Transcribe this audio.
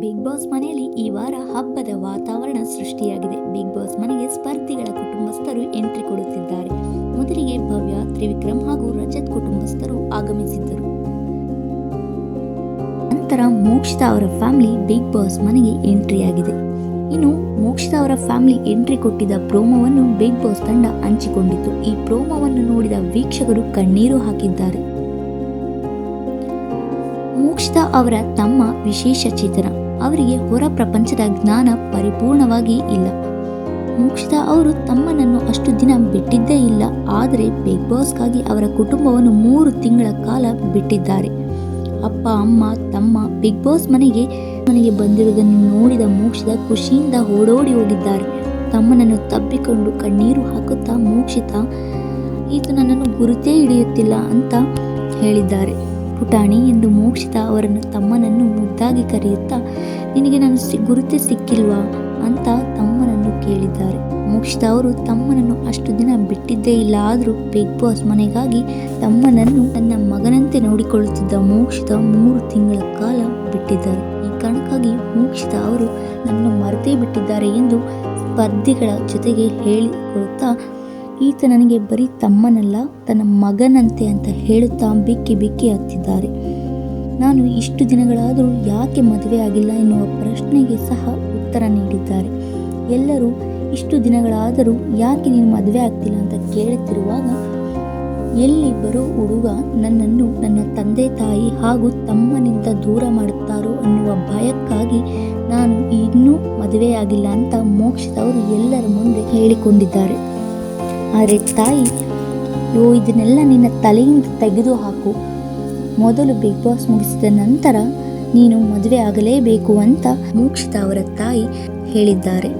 Big boss ಮನೆಯಲ್ಲಿ ಈ ವಾರ ಹಬ್ಬದ ವಾತಾವರಣ ಸೃಷ್ಟಿಯಾಗಿದೆ. ಬಿಗ್ ಬಾಸ್ ಮನೆಗೆ ಸ್ಪರ್ಧಿಗಳ ಕುಟುಂಬಸ್ಥರು ಎಂಟ್ರಿ ಕೊಡುತ್ತಿದ್ದಾರೆ. ಮೊದಲಿಗೆ ಭವ್ಯ ತ್ರಿವಿಕ್ರಮ್ ಹಾಗೂ ರಜತ್ ಕುಟುಂಬಸ್ಥರು ಆಗಮಿಸಿದ್ದರು. ನಂತರ ಮೋಕ್ಷಿತಾ ಅವರ ಫ್ಯಾಮಿಲಿ ಬಿಗ್ ಬಾಸ್ ಮನೆಗೆ ಎಂಟ್ರಿ ಆಗಿದೆ ಇನ್ನು ಮೋಕ್ಷಿತಾ ಅವರ ಫ್ಯಾಮಿಲಿ ಎಂಟ್ರಿ ಕೊಟ್ಟಿದ್ದ ಪ್ರೋಮೋವನ್ನು ಬಿಗ್ ಬಾಸ್ ತಂಡ ಹಂಚಿಕೊಂಡಿತ್ತು. ಈ ಪ್ರೋಮೋವನ್ನು ನೋಡಿದ ವೀಕ್ಷಕರು ಕಣ್ಣೀರು ಹಾಕಿದ್ದಾರೆ. ಮೋಕ್ಷಿತಾ ಅವರ ತಮ್ಮ ವಿಶೇಷ ಚೇತನ ಅವರಿಗೆ ಹೊರ ಪ್ರಪಂಚದ ಜ್ಞಾನ ಪರಿಪೂರ್ಣವಾಗಿ ಇಲ್ಲ. ಮೋಕ್ಷಿತಾ ಅವರು ತಮ್ಮನನ್ನು ಅಷ್ಟು ದಿನ ಬಿಟ್ಟಿದ್ದೇ ಇಲ್ಲ. ಆದರೆ ಬಿಗ್ ಬಾಸ್ಗಾಗಿ ಅವರ ಕುಟುಂಬವನ್ನು ಮೂರು ತಿಂಗಳ ಕಾಲ ಬಿಟ್ಟಿದ್ದಾರೆ. ಅಪ್ಪ, ಅಮ್ಮ, ತಮ್ಮ ಬಿಗ್ ಬಾಸ್ ಮನೆಗೆ ಮನೆಗೆ ಬಂದಿರುವುದನ್ನು ನೋಡಿದ ಮೋಕ್ಷಿತ ಖುಷಿಯಿಂದ ಓಡೋಡಿ ಹೋಗಿದ್ದಾರೆ. ತಮ್ಮನನ್ನು ತಬ್ಬಿಕೊಂಡು ಕಣ್ಣೀರು ಹಾಕುತ್ತಾ ಮೋಕ್ಷಿತ ಈತ ನನ್ನನ್ನು ಗುರುತೇ ಹಿಡಿಯುತ್ತಿಲ್ಲ ಅಂತ ಹೇಳಿದ್ದಾರೆ. ಪುಟಾಣಿ ಎಂದು ಮೋಕ್ಷಿತ ಅವರನ್ನು ತಮ್ಮನನ್ನು ಮುದ್ದಾಗಿ ಕರೆಯುತ್ತಾ, ನಿನಗೆ ನಾನು ಗುರುತೇ ಸಿಕ್ಕಿಲ್ವಾ? ಅಂತ ತಮ್ಮನನ್ನು ಕೇಳಿದ್ದಾರೆ. ಮೋಕ್ಷಿತ ಅವರು ತಮ್ಮನನ್ನು ಅಷ್ಟು ದಿನ ಬಿಟ್ಟಿದ್ದೇ ಇಲ್ಲ, ಆದರೂ ಬಿಗ್ ಬಾಸ್ ಮನೆಗಾಗಿ ತಮ್ಮನನ್ನು ತನ್ನ ಮಗನಂತೆ ನೋಡಿಕೊಳ್ಳುತ್ತಿದ್ದ ಮೋಕ್ಷಿತ ಮೂರು ತಿಂಗಳ ಕಾಲ ಬಿಟ್ಟಿದ್ದಾರೆ. ಈ ಕಾರಣಕ್ಕಾಗಿ ಮೋಕ್ಷಿತ ಅವರು ನನ್ನ ಮರೆತೇ ಬಿಟ್ಟಿದ್ದಾರೆ ಎಂದು ಸ್ಪರ್ಧಿಗಳ ಜೊತೆಗೆ ಹೇಳಿಕೊಳ್ಳುತ್ತಾ ಈತ ನನಗೆ ಬರೀ ತಮ್ಮನಲ್ಲ, ತನ್ನ ಮಗನಂತೆ ಅಂತ ಹೇಳುತ್ತಾ ಬಿಕ್ಕಿ ಬಿಕ್ಕಿ ಹತ್ತಿದ್ದಾರೆ ನಾನು ಇಷ್ಟು ದಿನಗಳಾದರೂ ಯಾಕೆ ಮದುವೆ ಆಗಿಲ್ಲ ಎನ್ನುವ ಪ್ರಶ್ನೆಗೆ ಸಹ ಉತ್ತರ ನೀಡಿದ್ದಾರೆ. ಎಲ್ಲರೂ, ಇಷ್ಟು ದಿನಗಳಾದರೂ ಯಾಕೆ ನೀನು ಮದುವೆ ಆಗ್ತಿಲ್ಲ ಅಂತ ಕೇಳುತ್ತಿರುವಾಗ, ಎಲ್ಲಿ ಬರೋ ಹುಡುಗ ನನ್ನನ್ನು ನನ್ನ ತಂದೆ ತಾಯಿ ಹಾಗೂ ತಮ್ಮನಿಂದ ದೂರ ಮಾಡುತ್ತಾರೋ ಅನ್ನುವ ಭಯಕ್ಕಾಗಿ ನಾನು ಇನ್ನೂ ಮದುವೆಯಾಗಿಲ್ಲ ಅಂತ ಮೋಕ್ಷದವರು ಎಲ್ಲರ ಮುಂದೆ ಹೇಳಿಕೊಂಡಿದ್ದಾರೆ. ಆದರೆ ತಾಯಿ ಯೋ ಇದನ್ನೆಲ್ಲ ನಿನ್ನ ತಲೆಯಿಂದ ತೆಗೆದು ಹಾಕು ಮೊದಲು ಬಿಗ್ ಬಾಸ್ ಮುಗಿಸಿದ ನಂತರ ನೀನು ಮದುವೆ ಆಗಲೇಬೇಕು ಅಂತ ಮೋಕ್ಷಿತ ಅವರ ತಾಯಿ ಹೇಳಿದ್ದಾರೆ.